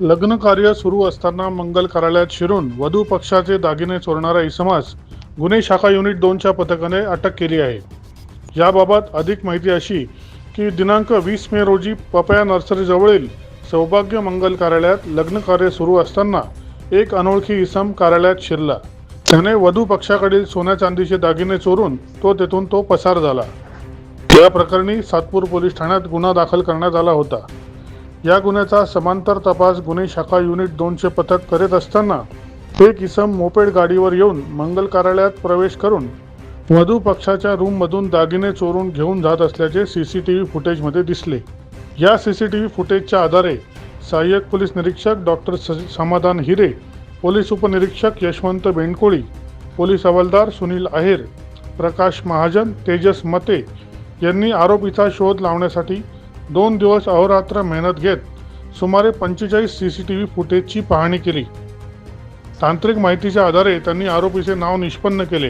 लग्न कार्य सुरू असताना मंगल कार्यालयात शिरून वधू पक्षाचे दागिने चोरणारा इसमास गुन्हे शाखा युनिट दोनच्या पथकाने अटक केली आहे. याबाबत अधिक माहिती अशी की दिनांक वीस मे रोजी पपया नर्सरीजवळील सौभाग्य मंगल कार्यालयात लग्न कार्य सुरू असताना एक अनोळखी इसम कार्यालयात शिरला. त्याने वधू पक्षाकडील सोन्या चांदीचे दागिने चोरून तो तेथून तो पसार झाला. या प्रकरणी सातपूर पोलीस ठाण्यात गुन्हा दाखल करण्यात आला होता. या गुन्ह्याचा समांतर तपास गुन्हे शाखा युनिट दोनचे पथक करीत असताना एक इसम मोपेड गाडीवर येऊन मंगल कार्यालयात प्रवेश करून वधू पक्षाच्या रूममधून दागिने चोरून घेऊन जात असल्याचे सी सी टी व्ही फुटेजमध्ये दिसले. या सी सी टी व्ही फुटेजच्या आधारे सहाय्यक पोलीस निरीक्षक डॉक्टर स समाधान हिरे पोलीस उपनिरीक्षक यशवंत बेंडकोळी पोलीस हवालदार सुनील आहेर प्रकाश महाजन तेजस मते यांनी आरोपीचा शोध लावण्यासाठी दोन दिवस अहोरात्र मेहनत घेत सुमारे पंचेचाळीस सी सी टी व्ही फुटेजची पाहणी केली. तांत्रिक माहितीच्या आधारे त्यांनी आरोपीचे नाव निष्पन्न केले.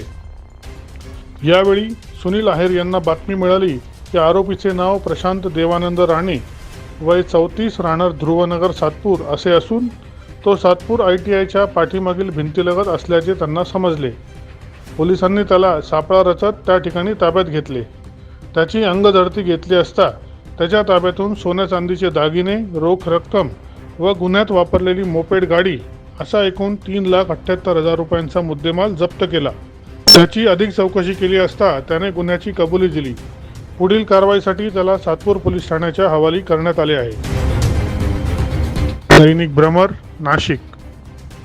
यावेळी सुनील आहेर यांना बातमी मिळाली की आरोपीचे नाव प्रशांत देवानंद राणे वय चौतीस राहणार ध्रुवनगर सातपूर असे असून तो सातपूर आय टी आयच्या पाठीमागील भिंतीलगत असल्याचे त्यांना समजले. पोलिसांनी त्याला सापळा रचत त्या ठिकाणी ताब्यात घेतले. त्याची अंगझडती घेतली असता त्याच्या ताब्यातून सोन्या चांदीचे दागिने रोख रक्कम व गुन्ह्यात वापरलेली मोपेड गाडी असा एकूण तीन लाख अठ्ठ्याहत्तर हजार रुपयांचा मुद्देमाल जप्त केला. त्याची अधिक चौकशी केली असता त्याने गुन्ह्याची कबुली दिली. पुढील कारवाईसाठी त्याला सातपूर पोलीस ठाण्याच्या हवाली करण्यात आले आहे. दैनिक भ्रमर नाशिक.